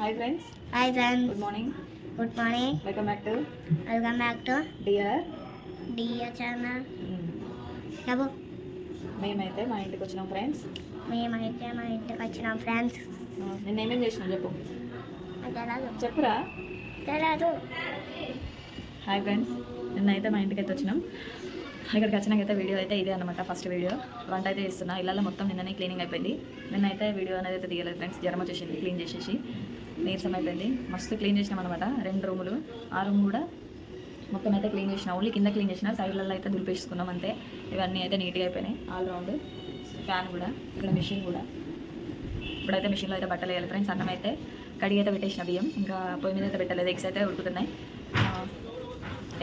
Hi friends hi friends good morning good morning welcome back to welcome back to dear dear channel చెప్పు మేమైతే మా ఇంటికి వచ్చినాం friends మేమైతే మా ఇంటికి వచ్చినాం ఫ్రెండ్స్ నేను ఏమేం చేసినాం చెప్పు. చెప్పురా. తెలియదు హాయ్ ఫ్రెండ్స్ నిన్నైతే మా ఇంటికి అయితే వచ్చినాం. ఇక్కడికి వచ్చినాకైతే వీడియో అయితే ఇదే అనమాట ఫస్ట్ వీడియో. వంట అయితే చేస్తున్నా. ఇళ్ళలో మొత్తం నిన్ననే క్లీనింగ్ అయిపోయింది. నిన్నైతే వీడియో అనేది అయితే తీయలేదు ఫ్రెండ్స్ జ్వరం వచ్చేసింది క్లీన్ చేసేసి. నీరసం అయిపోయింది మస్తు క్లీన్ చేసినాం అనమాట రెండు రూములు. ఆ రూమ్ కూడా మొత్తం అయితే క్లీన్ చేసిన. ఓన్లీ కింద క్లీన్ చేసిన సైడ్లలో అయితే దులిపేసుకున్నాం అంతే. ఇవన్నీ అయితే నీట్గా అయిపోయినాయి. ఆల్ రౌండ్ ఫ్యాన్ కూడా ఇక్కడ మిషన్ కూడా. ఇప్పుడైతే మిషన్లో అయితే బట్టలు వేయాలి ఫ్రెండ్స్ అన్నం అయితే కడిగి అయితే పెట్టేసిన బియ్యం. ఇంకా పొయ్యి మీద అయితే పెట్టలేదు. ఎగ్స్ అయితే ఉడుకుతున్నాయి.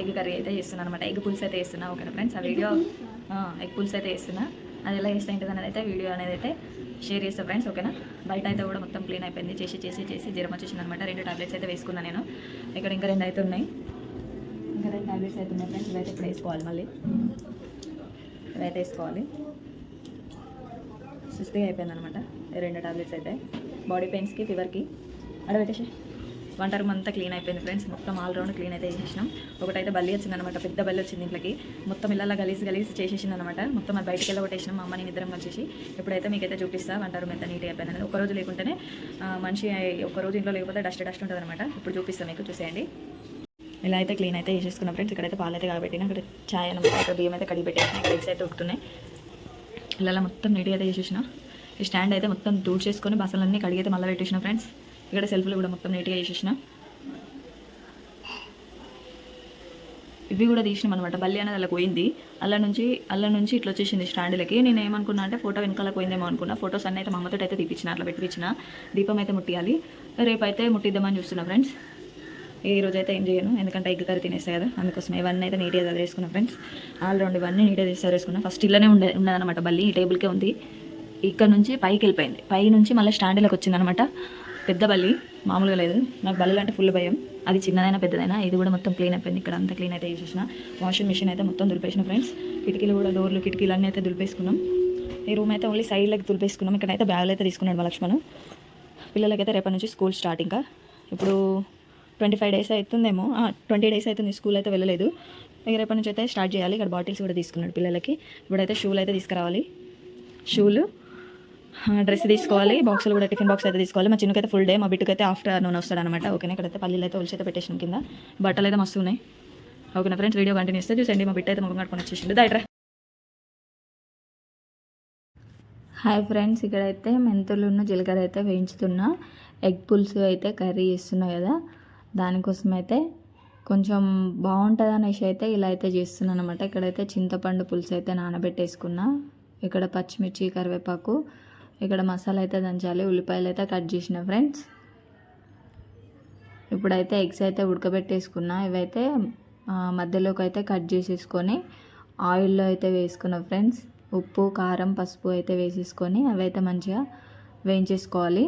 ఎగ్ కర్రీ అయితే చేస్తున్నాను అనమాట ఎగ్ పులుసు అయితే వేస్తున్నా ఓకేనా ఫ్రెండ్స్ ఆ వీడియో ఎగ్ పులుసు అయితే వేస్తున్నా అది ఎలా చేస్తే ఏంటిది అనేది అయితే వీడియో అనేది అయితే షేర్ చేస్తా ఫ్రెండ్స్ ఓకేనా బయట అయితే కూడా మొత్తం క్లీన్ అయిపోయింది. చేసి చేసి చేసి జ్వరం వచ్చేసింది అనమాట రెండు టాబ్లెట్స్ అయితే వేసుకున్నాను నేను. ఇక్కడ ఇంకా రెండు అయితే ఉన్నాయి. ఇంకా రెండు టాబ్లెట్స్ అయితే ఉన్నాయి ఫ్రెండ్స్ ఇవైతే ఇప్పుడు వేసుకోవాలి మళ్ళీ. ఇవైతే వేసుకోవాలి. సుస్థిగా అయిపోయింది అనమాట రెండు టాబ్లెట్స్ అయితే. బాడీ పెయిన్స్కి ఫీవర్కి అడబెట్టేసి వంట రూమ్ అంతా క్లీన్ అయిపోయింది ఫ్రెండ్స్. మొత్తం ఆల్ రౌండ్ క్లీన్ అయితే చేసేసినాం. ఒకటైతే బల్లి వచ్చింది అనమాట పెద్ద బల్లి వచ్చింది ఇంట్లోకి. మొత్తం ఇళ్ళ గలీజ్ గలీజ్ చేసేసింది అనమాట మొత్తం అది బయటికి వెళ్ళగొట్టేసినాం మా అమ్మని ఇద్దరం కలిసేసి ఇప్పుడైతే మీకైతే చూపిస్తా వంట రూమ్ ఎంత నీట్గా అయిపోయింది అనేది. ఒక రోజు లేకుంటేనే మనిషి ఒక రోజు ఇంట్లో లేకపోతే డస్ట్ డస్ట్ ఉంటుంది అనమాట ఇప్పుడు చూపిస్తాను మీకు చూసేయండి. ఇలా అయితే క్లీన్ అయితే చేసేసుకున్నాం ఫ్రెండ్స్. ఇక్కడైతే పాలు అయితే కాబట్టిన ఇక్కడ చాయ్ అనమాట ఇక్కడ బియ్యం అయితే కడిగి పెట్టేసిన ఇక్కడ ఎగ్స్ అయితే ఉడుకుతున్నాయి. ఇలా మొత్తం నీట్గా అయితే చేసేసిన. ఈ స్టాండ్ అయితే మొత్తం చేసుకొని బసలన్నీ కడిగి అయితే మళ్ళీ పెట్టేసిన ఫ్రెండ్స్. ఇక్కడ సెల్ఫ్లు కూడా మొత్తం నీట్గా చేసేసిన. ఇవి కూడా తీసినాం అనమాట బల్లి అనేది అలా పోయింది. అలా నుంచి అలా నుంచి ఇట్లా వచ్చేసింది స్టాండ్లకి నేను ఏమనుకున్నా అంటే ఫోటో వెనకాల పోయిందేమో అనుకున్నా. ఫోటోస్ అన్నీ అయితే మా అమ్మతో అయితే తీపించిన అట్లా పెట్టించిన దీపం అయితే ముట్టియాలి. రేపు అయితే ముట్టిద్దామని చూస్తున్నా ఫ్రెండ్స్ ఈ రోజు అయితే ఏం చేయను. ఎందుకంటే ఎగ్ కర్రీ తినేస్తాయి కదా. అందుకోసం ఇవన్నీ అయితే నీట్గా చదివేసుకున్నా ఫ్రెండ్స్ ఆల్రౌండ్ ఇవన్నీ నీట్గా తీసి చదివేసుకున్నా ఫస్ట్ ఇల్లనే ఉండే ఉన్నదన్నమాట బల్లి. ఈ టేబుల్కే ఉంది. ఇక్కడ నుంచి పైకి వెళ్ళిపోయింది. పై నుంచి మళ్ళీ స్టాండ్లోకి వచ్చిందనమాట పెద్ద బల్లి మామూలుగా లేదు. నాకు బల్లలు అంటే ఫుల్ భయం. అది చిన్నదైనా పెద్దదైనా ఇది కూడా మొత్తం క్లీన్ అయిపోయింది. ఇక్కడ అంతా క్లీన్ అయితే చేసేసిన వాషింగ్ మిషన్ అయితే మొత్తం దులిపేసిన ఫ్రెండ్స్ కిటికీలు కూడా డోర్లు కిటికీలు అన్నీ అయితే దులిపేసుకున్నాం. ఈ రూమ్ అయితే ఓన్లీ సైడ్లకి దులిపేసుకున్నాం. ఇక్కడైతే బ్యాగులు అయితే తీసుకున్నాడు మా లక్ష్మణ్. పిల్లలకైతే రేపటి నుంచి స్కూల్ స్టార్ట్ ఇంకా. ఇప్పుడు ట్వంటీ ఫైవ్ డేస్ అవుతుందేమో ట్వంటీ డేస్ అవుతుంది. స్కూల్ అయితే వెళ్ళలేదు. ఇక రేపటి నుంచి అయితే స్టార్ట్ చేయాలి. ఇక్కడ బాటిల్స్ కూడా తీసుకున్నాడు పిల్లలకి. ఇప్పుడైతే షూలు అయితే తీసుకురావాలి. షూలు డ్రెస్ తీసుకోవాలి బాక్సులు కూడా టిఫిన్ బాక్స్ అయితే తీసుకోవాలి. మా చిన్నకైతే ఫుల్ డే మా బిట్టుకైతే ఆఫ్టర్నూన్ వస్తాడనమాట. ఓకేనా? ఇక్కడైతే పల్లీలు అయితే ఒలిచి అయితే పెట్టేసిన కింద. బట్టలు అయితే మస్తు ఉన్నాయి. ఓకేనా ఫ్రెండ్స్ వీడియో కంటిన్యూ ఇస్తే చూసండి మా బిడ్డ అయితే ముఖం కట్టుకొని వచ్చేసింది దాయిట్రా హాయ్ ఫ్రెండ్స్ ఇక్కడైతే మెంతులున్న జీలకర్ర అయితే వేయించుతున్నా. ఎగ్ పులుసు అయితే కర్రీ చేస్తున్నాయి కదా. దానికోసం అయితే కొంచెం బాగుంటుంది అనేసి అయితే ఇలా అయితే చేస్తున్నాను అనమాట ఇక్కడైతే చింతపండు పులుసు అయితే నానబెట్టేసుకున్నా. ఇక్కడ పచ్చిమిర్చి కరివేపాకు ఇక్కడ మసాలా అయితే దంచాలి ఉల్లిపాయలు అయితే కట్ చేసిన ఫ్రెండ్స్. ఇప్పుడైతే ఎగ్స్ అయితే ఉడకబెట్టేసుకున్నా. ఇవైతే మధ్యలోకి అయితే కట్ చేసేసుకొని ఆయిల్లో అయితే వేసుకున్నా ఫ్రెండ్స్. ఉప్పు కారం పసుపు అయితే వేసేసుకొని అవైతే మంచిగా వేయించేసుకోవాలి.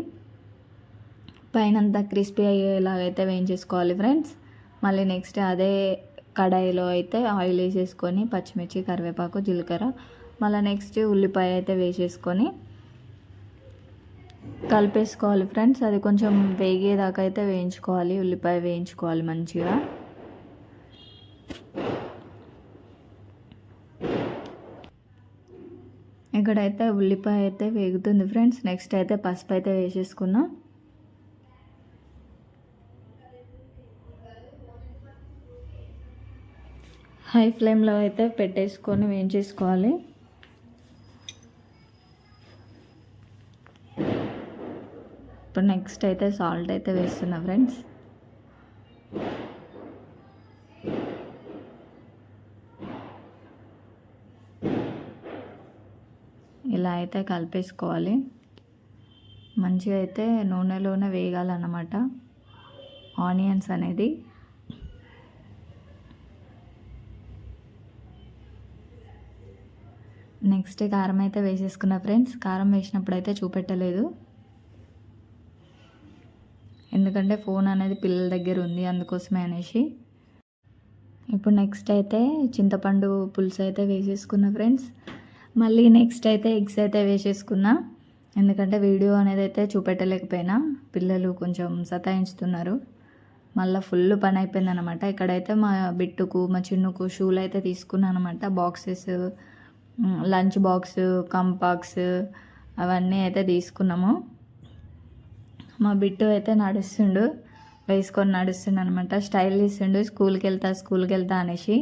పైనంతా క్రిస్పీ అయ్యేలాగైతే వేయించేసుకోవాలి ఫ్రెండ్స్. మళ్ళీ నెక్స్ట్ అదే కడాయిలో అయితే ఆయిల్ వేసేసుకొని పచ్చిమిర్చి కరివేపాకు జీలకర్ర. మళ్ళీ నెక్స్ట్ ఉల్లిపాయ అయితే వేసేసుకొని కలిపేసుకోవాలి ఫ్రెండ్స్. అది కొంచెం వేగేదాకా అయితే వేయించుకోవాలి. ఉల్లిపాయ వేయించుకోవాలి మంచిగా. ఇక్కడైతే ఉల్లిపాయ అయితే వేగుతుంది ఫ్రెండ్స్. నెక్స్ట్ అయితే పసుపు అయితే వేసేసుకున్నాం. హై ఫ్లేమ్లో అయితే పెట్టేసుకొని వేయించేసుకోవాలి. ఇప్పుడు నెక్స్ట్ అయితే సాల్ట్ అయితే వేస్తున్నా ఫ్రెండ్స్ ఇలా అయితే కలిపేసుకోవాలి. మంచిగా అయితే నూనెలోనే వేగాలన్నమాట. ఆనియన్స్ అనేది. నెక్స్ట్ కారం అయితే వేసేసుకున్నా ఫ్రెండ్స్ కారం వేసినప్పుడు అయితే చూపెట్టలేదు. ఎందుకంటే ఫోన్ అనేది పిల్లల దగ్గర ఉంది అందుకోసమే అనేసి. ఇప్పుడు నెక్స్ట్ అయితే చింతపండు పులుసు అయితే వేసేసుకున్నా ఫ్రెండ్స్. మళ్ళీ నెక్స్ట్ అయితే ఎగ్స్ అయితే వేసేసుకున్నా. ఎందుకంటే వీడియో అనేది అయితే చూపెట్టలేకపోయినా పిల్లలు కొంచెం సతాయించుతున్నారు. మళ్ళీ ఫుల్ పని అయిపోయింది అనమాట ఇక్కడైతే మా బిట్టుకు మా చిన్నుకు షూలు అయితే తీసుకున్నాను అనమాట బాక్సెస్ లంచ్ బాక్స్ కంపాక్స్ అవన్నీ అయితే తీసుకున్నాము. మా బిట్టు అయితే నడుస్తుండు వేసుకొని నడుస్తుండు అనమాట స్టైల్ తీస్తుండు స్కూల్కి వెళ్తా స్కూల్కి వెళ్తా అనేసి.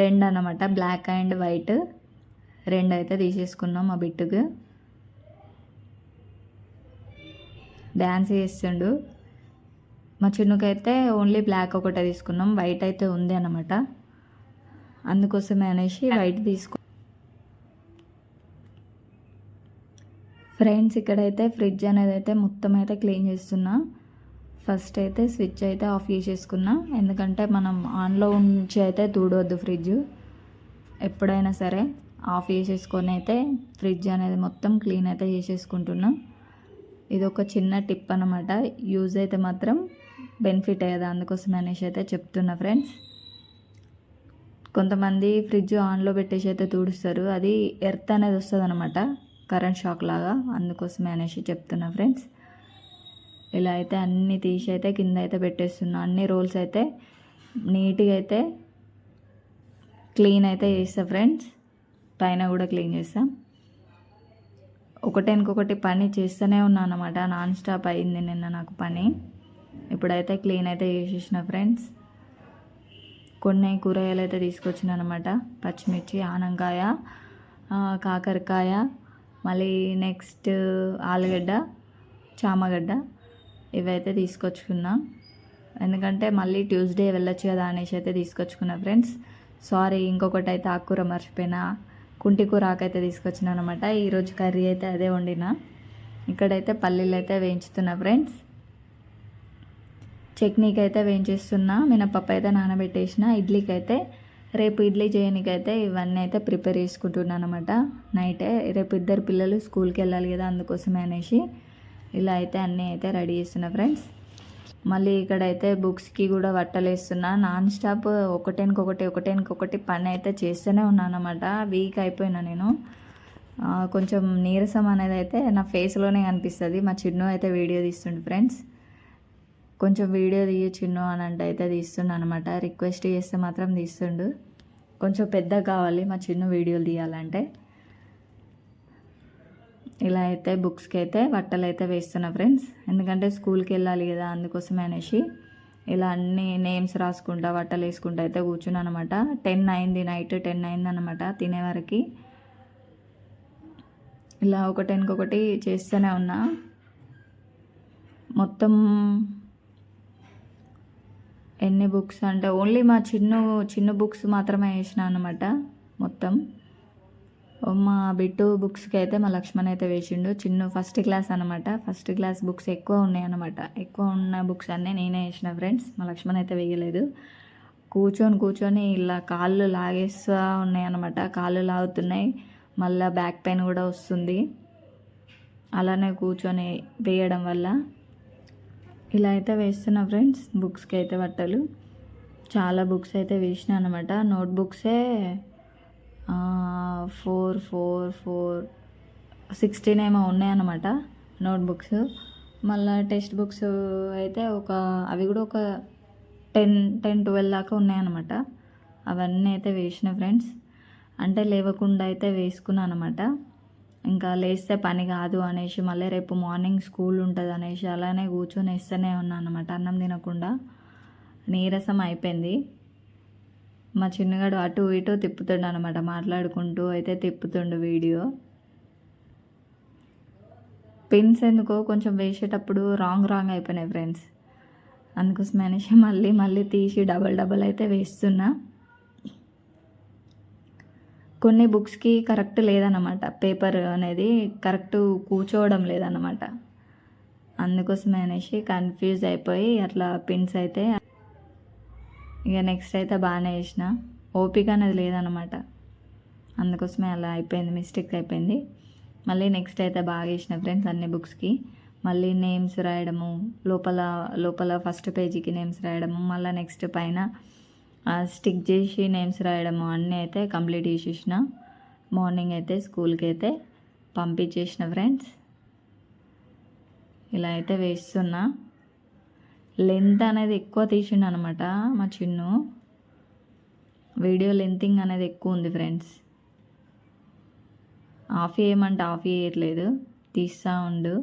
రెండు అనమాట బ్లాక్ అండ్ వైట్. రెండు అయితే తీసేసుకున్నాం మా బిట్టుకు. డ్యాన్స్ చేస్తుండు. మా చిన్నుకైతే ఓన్లీ బ్లాక్ ఒకటే తీసుకున్నాం వైట్ అయితే ఉంది అనమాట అందుకోసమే అనేసి వైట్ తీసుకు ఫ్రెండ్స్ ఇక్కడైతే ఫ్రిడ్జ్ అనేది అయితే మొత్తం అయితే క్లీన్ చేస్తున్నా. ఫస్ట్ అయితే స్విచ్ అయితే ఆఫ్ చేసేసుకున్నా. ఎందుకంటే మనం ఆన్లో ఉంచి అయితే తూడవద్దు ఫ్రిడ్జ్. ఎప్పుడైనా సరే ఆఫ్ చేసేసుకొని అయితే ఫ్రిడ్జ్ అనేది మొత్తం క్లీన్ అయితే చేసేసుకుంటున్నా. ఇది ఒక చిన్న టిప్ అనమాట యూజ్ అయితే మాత్రం బెనిఫిట్ అయ్యేది అందుకోసం అనేసి అయితే చెప్తున్నా ఫ్రెండ్స్. కొంతమంది ఫ్రిడ్జ్ ఆన్లో పెట్టేసి అయితే తుడుస్తారు. అది ఎర్త్ అనేది వస్తుంది అనమాట కరెంట్ షాక్ లాగా అందుకోసమే అనేసి చెప్తున్నా ఫ్రెండ్స్. ఇలా అయితే అన్నీ తీసి అయితే కింద అయితే పెట్టేస్తున్నా. అన్ని రోల్స్ అయితే నీట్గా అయితే క్లీన్ అయితే చేస్తా ఫ్రెండ్స్. పైన కూడా క్లీన్ చేస్తా. ఇంకొకటి పని చేస్తూనే ఉన్నాను అనమాట నాన్ స్టాప్ అయింది నిన్న నాకు పని. ఇప్పుడైతే క్లీన్ అయితే చేసేసిన ఫ్రెండ్స్. కొన్ని కూరగాయలు అయితే తీసుకొచ్చిన అనమాట పచ్చిమిర్చి ఆనంకాయ కాకరకాయ మళ్ళీ నెక్స్ట్ ఆలుగడ్డ చామగడ్డ ఇవైతే తీసుకొచ్చుకున్నా. ఎందుకంటే మళ్ళీ ట్యూస్డే వెళ్ళొచ్చు కదా అనేసి అయితే తీసుకొచ్చుకున్నా ఫ్రెండ్స్. సారీ ఇంకొకటి అయితే ఆకుకూర మర్చిపోయినా. కుంటి కూర ఆకైతే తీసుకొచ్చిన అనమాట ఈరోజు కర్రీ అయితే అదే వండిన. ఇక్కడైతే పల్లీలు అయితే వేయించుతున్నా ఫ్రెండ్స్. చట్నీకి అయితే వేయించేస్తున్నా. మినపప్పు అయితే నానబెట్టేసిన. ఇడ్లీకి అయితే రేపు ఇడ్లీ చేయడానికైతే ఇవన్నీ అయితే ప్రిపేర్ చేసుకుంటున్నాను అనమాట నైటే రేపు ఇద్దరు పిల్లలు స్కూల్కి వెళ్ళాలి కదా అందుకోసమే అనేసి ఇలా అయితే అన్నీ అయితే రెడీ చేస్తున్నా ఫ్రెండ్స్. మళ్ళీ ఇక్కడైతే బుక్స్కి కూడా బట్టలేస్తున్నా నాన్ స్టాప్ ఒకటేనికొకటి ఒకటేనికొకటి పని అయితే చేస్తూనే ఉన్నాను అనమాట వీక్ అయిపోయినా నేను. కొంచెం నీరసం అనేది అయితే నా ఫేస్లోనే కనిపిస్తుంది మా చిన్ను అయితే వీడియో తీస్తుండు ఫ్రెండ్స్. కొంచెం వీడియో తీయచ్చును అని అంటే అయితే తీస్తుండు అనమాట రిక్వెస్ట్ చేస్తే మాత్రం తీస్తుండు. కొంచెం పెద్ద కావాలి మా చిన్న వీడియోలు తీయాలంటే. ఇలా అయితే బుక్స్కి అయితే బట్టలు అయితే వేస్తున్నా ఫ్రెండ్స్. ఎందుకంటే స్కూల్కి వెళ్ళాలి కదా అందుకోసమే అనేసి ఇలా అన్ని నేమ్స్ రాసుకుంటా బట్టలు వేసుకుంటా అయితే కూర్చున్నాను అనమాట టెన్ అయింది నైట్ టెన్ అయింది అనమాట తినేవరకు ఇలా ఒకటి చేస్తూనే ఉన్నా. మొత్తం ఎన్ని బుక్స్ అంటే ఓన్లీ మా చిన్న చిన్న బుక్స్ మాత్రమే వేసిన అనమాట మొత్తం. మా బిట్టు బుక్స్కి అయితే మా లక్ష్మణ్ అయితే వేసిండు. చిన్న ఫస్ట్ క్లాస్ అనమాట ఫస్ట్ క్లాస్ బుక్స్ ఎక్కువ ఉన్నాయి అనమాట ఎక్కువ ఉన్న బుక్స్ అన్నీ నేనే వేసిన ఫ్రెండ్స్. మా లక్ష్మణ్ అయితే వేయలేదు. కూర్చొని కూర్చొని ఇలా కాళ్ళు లాగేస్తూ ఉన్నాయి అనమాట కాళ్ళు లాగుతున్నాయి. మళ్ళీ బ్యాక్ పెయిన్ కూడా వస్తుంది. అలానే కూర్చొని వేయడం వల్ల ఇలా అయితే వేస్తున్నా ఫ్రెండ్స్. బుక్స్కి అయితే బట్టలు. చాలా బుక్స్ అయితే వేసిన అనమాట నోట్బుక్సే ఫోర్ ఫోర్ ఫోర్ సిక్స్టీన్ ఏమో ఉన్నాయన్నమాట నోట్బుక్స్. మళ్ళీ టెక్స్ట్ బుక్స్ అయితే ఒక అవి కూడా ఒక టెన్ టెన్ ట్వెల్వ్ దాకా ఉన్నాయన్నమాట అవన్నీ అయితే వేసిన ఫ్రెండ్స్. అంటే లేవకుండా అయితే వేసుకున్నాను అనమాట ఇంకా లేస్తే పని కాదు అనేసి మళ్ళీ రేపు మార్నింగ్ స్కూల్ ఉంటుంది అనేసి అలానే కూర్చొని వేస్తూనే ఉన్నాను అనమాట అన్నం తినకుండా. నీరసం అయిపోయింది. మా చిన్నగాడు అటు ఇటు తిప్పుతుండు అనమాట మాట్లాడుకుంటూ అయితే తిప్పుతుండు వీడియో. పిన్స్ ఎందుకో కొంచెం వేసేటప్పుడు రాంగ్ రాంగ్ అయిపోయినాయి ఫ్రెండ్స్. అందుకోసం అనేసి మళ్ళీ మళ్ళీ తీసి డబల్ డబల్ అయితే వేస్తున్నా. కొన్ని బుక్స్కి కరెక్ట్ లేదన్నమాట. పేపర్ అనేది కరెక్ట్ కూర్చోవడం లేదన్నమాట. అందుకోసమే అనేసి కన్ఫ్యూజ్ అయిపోయి అట్లా పిన్స్ అయితే ఇక నెక్స్ట్ అయితే బాగానే వేసిన ఓపిక అనేది లేదన్నమాట. అందుకోసమే అలా అయిపోయింది మిస్టేక్ అయిపోయింది. మళ్ళీ నెక్స్ట్ అయితే బాగా వేసిన ఫ్రెండ్స్ అన్ని బుక్స్కి. మళ్ళీ నేమ్స్ రాయడము లోపల లోపల ఫస్ట్ పేజీకి నేమ్స్ రాయడము మళ్ళీ నెక్స్ట్ పైన స్టిక్ చేసి నేమ్స్ రాయడము అన్నీ అయితే కంప్లీట్ చేసేసిన. మార్నింగ్ అయితే స్కూల్కి అయితే పంపించేసిన ఫ్రెండ్స్. ఇలా అయితే వేస్తున్నా. లెంత్ అనేది ఎక్కువ తీసిండు అనమాట మా చిన్ను. వీడియో లెంతింగ్ అనేది ఎక్కువ ఉంది ఫ్రెండ్స్. ఆఫ్ చేయమంటే ఆఫ్ చేయట్లేదు తీస్తూ ఉండు.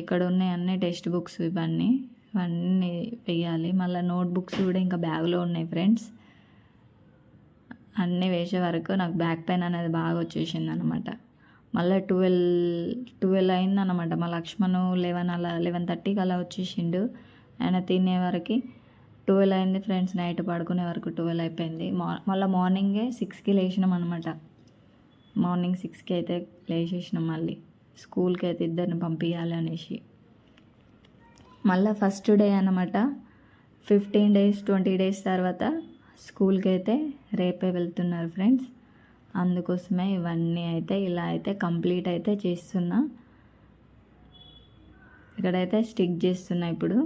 ఇక్కడ ఉన్నాయి అన్ని టెక్స్ట్ బుక్స్ ఇవన్నీ. అవన్నీ వేయాలి మళ్ళీ నోట్బుక్స్ కూడా ఇంకా బ్యాగ్లో ఉన్నాయి ఫ్రెండ్స్. అన్నీ వేసే వరకు నాకు బ్యాక్ పెయిన్ అనేది బాగా వచ్చేసింది అనమాట మళ్ళీ ట్వెల్వ్ ట్వెల్వ్ అయింది అనమాట మా లక్ష్మణు లెవెన్ అలా లెవెన్ థర్టీకి అలా వచ్చేసిండు. ఆయన తినే వరకు ట్వెల్వ్ అయింది ఫ్రెండ్స్. నైట్ పడుకునే వరకు ట్వెల్వ్ అయిపోయింది. మా మళ్ళీ మార్నింగే సిక్స్కి లేచినాం అనమాట మార్నింగ్ సిక్స్కి అయితే లేచేసినాం మళ్ళీ. స్కూల్కి అయితే ఇద్దరిని పంపించాలి అనేసి. మళ్ళీ ఫస్ట్ డే అనమాట ఫిఫ్టీన్ డేస్ ట్వంటీ డేస్ తర్వాత స్కూల్కి అయితే రేపే వెళ్తున్నారు ఫ్రెండ్స్ అందుకోసమే ఇవన్నీ అయితే ఇలా అయితే కంప్లీట్ అయితే చేస్తున్నా. ఇక్కడైతే స్టిక్ చేస్తున్నా ఇప్పుడు.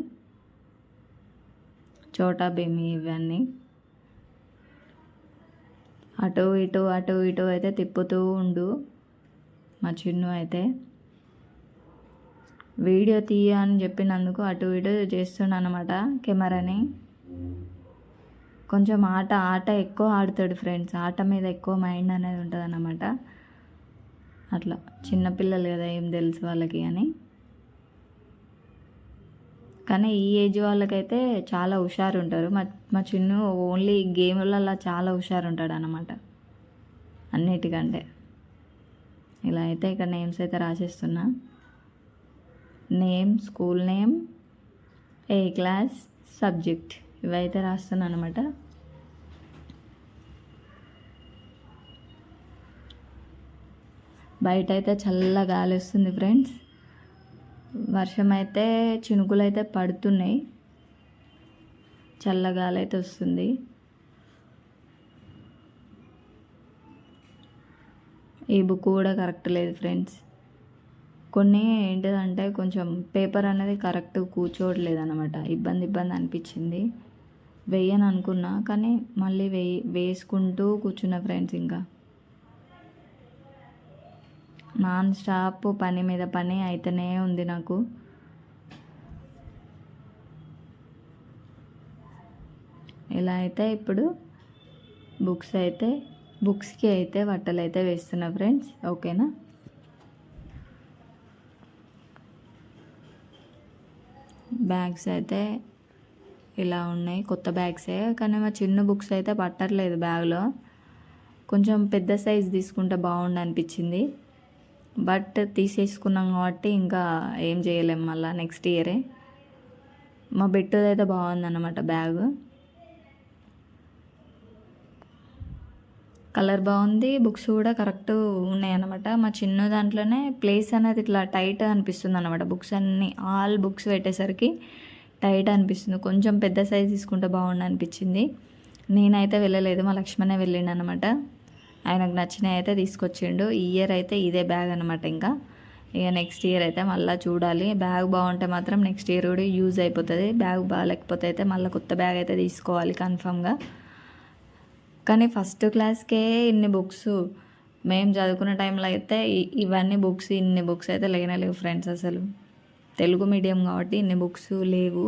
చోటా భీమి ఇవన్నీ. అటు ఇటు అటు ఇటు అయితే తిప్పుతూ ఉండు. మా చిన్ను అయితే వీడియో తీయ అని చెప్పినందుకు అటు ఇటు చేస్తున్నాను అనమాట కెమెరాని. కొంచెం ఆట ఆట ఎక్కువ ఆడుతాడు ఫ్రెండ్స్. ఆట మీద ఎక్కువ మైండ్ అనేది ఉంటుంది అన్నమాట అట్లా చిన్నపిల్లలు కదా ఏం తెలుసు వాళ్ళకి అని. కానీ ఈ ఏజ్ వాళ్ళకైతే చాలా హుషారు ఉంటారు మా మా చిన్ను ఓన్లీ గేమ్లలో చాలా హుషారు ఉంటాడు అనమాట అన్నిటికంటే. ఇలా అయితే ఇక్కడ నేమ్స్ అయితే రాసేస్తున్నా. నేమ్ స్కూల్ నేమ్ ఏ క్లాస్ సబ్జెక్ట్ ఇవైతే రాస్తున్నాను అనమాట బయట అయితే చల్ల గాలి వస్తుంది ఫ్రెండ్స్. వర్షం అయితే చినుకులు అయితే పడుతున్నాయి. చల్ల గాలి అయితే వస్తుంది. ఈ బుక్ కూడా కరెక్ట్ లేదు ఫ్రెండ్స్. కొన్ని ఏంటిదంటే కొంచెం పేపర్ అనేది కరెక్ట్ కూర్చోవట్లేదు అనమాట ఇబ్బంది ఇబ్బంది అనిపించింది. వేయను అనుకున్నా కానీ మళ్ళీ వేయి వేసుకుంటూ కూర్చున్న ఫ్రెండ్స్ ఇంకా. నాన్ స్టాప్ పని మీద పని అయితేనే ఉంది నాకు. ఇలా అయితే ఇప్పుడు బుక్స్ అయితే బుక్స్కి అయితే బట్టలు అయితే వేస్తున్నా ఫ్రెండ్స్ ఓకేనా బ్యాగ్స్ అయితే ఇలా ఉన్నాయి కొత్త బ్యాగ్సే కానీ మా చిన్న బుక్స్ అయితే పట్టట్లేదు బ్యాగ్లో. కొంచెం పెద్ద సైజ్ తీసుకుంటే బాగుండు అనిపించింది. బట్ తీసేసుకున్నాం కాబట్టి ఇంకా ఏం చేయలేం మళ్ళీ నెక్స్ట్ ఇయరే. మా బెట్టుది అయితే బాగుందన్నమాట బ్యాగ్. కలర్ బాగుంది బుక్స్ కూడా కరెక్ట్ ఉన్నాయన్నమాట. మా చిన్న దాంట్లోనే ప్లేస్ అనేది ఇట్లా టైట్ అనిపిస్తుంది అనమాట బుక్స్ అన్ని ఆల్ బుక్స్ పెట్టేసరికి టైట్ అనిపిస్తుంది. కొంచెం పెద్ద సైజ్ తీసుకుంటే బాగుండు అనిపించింది. నేనైతే వెళ్ళలేదు మా లక్ష్మణే వెళ్ళిండు అనమాట ఆయనకు నచ్చినవి అయితే తీసుకొచ్చిండు. ఈ ఇయర్ అయితే ఇదే బ్యాగ్ అనమాట ఇంకా. ఇక నెక్స్ట్ ఇయర్ అయితే మళ్ళీ చూడాలి. బ్యాగ్ బాగుంటే మాత్రం నెక్స్ట్ ఇయర్ కూడా యూజ్ అయిపోతుంది. బ్యాగ్ బాగాలేకపోతే అయితే మళ్ళీ కొత్త బ్యాగ్ అయితే తీసుకోవాలి కన్ఫామ్గా. కానీ ఫస్ట్ క్లాస్కే ఇన్ని బుక్స్. మేము చదువుకునే టైంలో అయితే ఇవన్నీ బుక్స్ ఇన్ని బుక్స్ అయితే లేనే లేవు ఫ్రెండ్స్ అసలు. తెలుగు మీడియం కాబట్టి ఇన్ని బుక్స్ లేవు.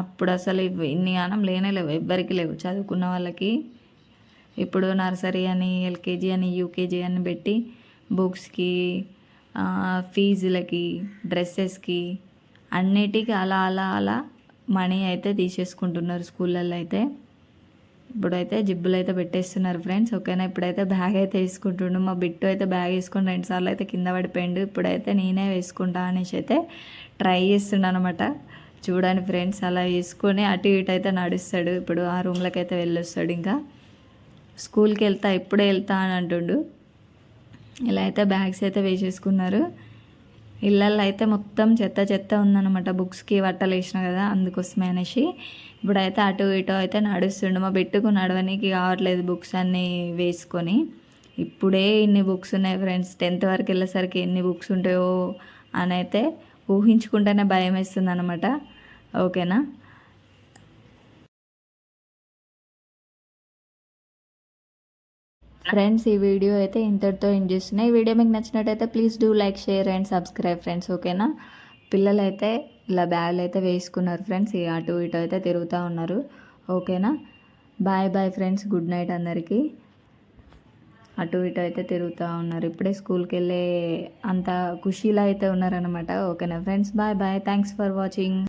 అప్పుడు అసలు ఇన్ని గానం లేనే లేవు ఎవ్వరికి లేవు చదువుకున్న వాళ్ళకి. ఇప్పుడు నర్సరీ అని ఎల్కేజీ అని యూకేజీ అని పెట్టి బుక్స్కి ఫీజులకి డ్రెస్సెస్కి అన్నిటికీ అలా అలా అలా మనీ అయితే తీసేసుకుంటున్నారు స్కూళ్ళల్లో అయితే. ఇప్పుడైతే జిబ్బులు అయితే పెట్టేస్తున్నారు ఫ్రెండ్స్. ఓకేనా? ఇప్పుడైతే బ్యాగ్ అయితే వేసుకుంటుండు. మా బిట్టు అయితే బ్యాగ్ వేసుకుని రెండుసార్లు అయితే కింద పడిపోయిండు. ఇప్పుడైతే నేనే వేసుకుంటా అనేసి అయితే ట్రై చేస్తున్నాను అనమాట చూడండి ఫ్రెండ్స్ అలా వేసుకొని అటు ఇటు అయితే నడుస్తాడు. ఇప్పుడు ఆ రూమ్లోకి అయితే వెళ్ళొస్తాడు ఇంకా. స్కూల్కి వెళ్తా ఇప్పుడే వెళ్తా అని అంటుండు. ఇలా అయితే బ్యాగ్స్ అయితే వేసేసుకున్నారు. ఇళ్ళల్లో అయితే మొత్తం చెత్త చెత్త ఉందన్నమాట. బుక్స్కి బట్టలు వేసిన కదా అందుకోసమే అనేసి. ఇప్పుడైతే అటు ఇటు అయితే నడుస్తుండు. మా బిట్టుకు నడవనీకి కావట్లేదు బుక్స్ అన్నీ వేసుకొని. ఇప్పుడే ఇన్ని బుక్స్ ఉన్నాయి ఫ్రెండ్స్ టెన్త్ వరకు వెళ్ళేసరికి ఎన్ని బుక్స్ ఉంటాయో అని అయితే ఊహించుకుంటేనే భయం వేస్తుంది అనమాట ఓకేనా? ఫ్రెండ్స్ ఈ వీడియో అయితే ఇంతటితో ఎండ్ చేస్తున్నాయి ఈ వీడియో మీకు నచ్చినట్టయితే please do like share and subscribe friends ఓకేనా? పిల్లలైతే ఇలా బ్యాగులు అయితే వేసుకున్నారు ఫ్రెండ్స్ ఈ అటు ఇటు అయితే తిరుగుతూ ఉన్నారు ఓకేనా? Bye bye friends good night అందరికీ. అటు ఇటు అయితే తిరుగుతూ ఉన్నారు. ఇప్పుడే స్కూల్కి వెళ్ళే అంత ఖుషీలో అయితే ఉన్నారనమాట ఓకేనా friends? Bye bye thanks for watching.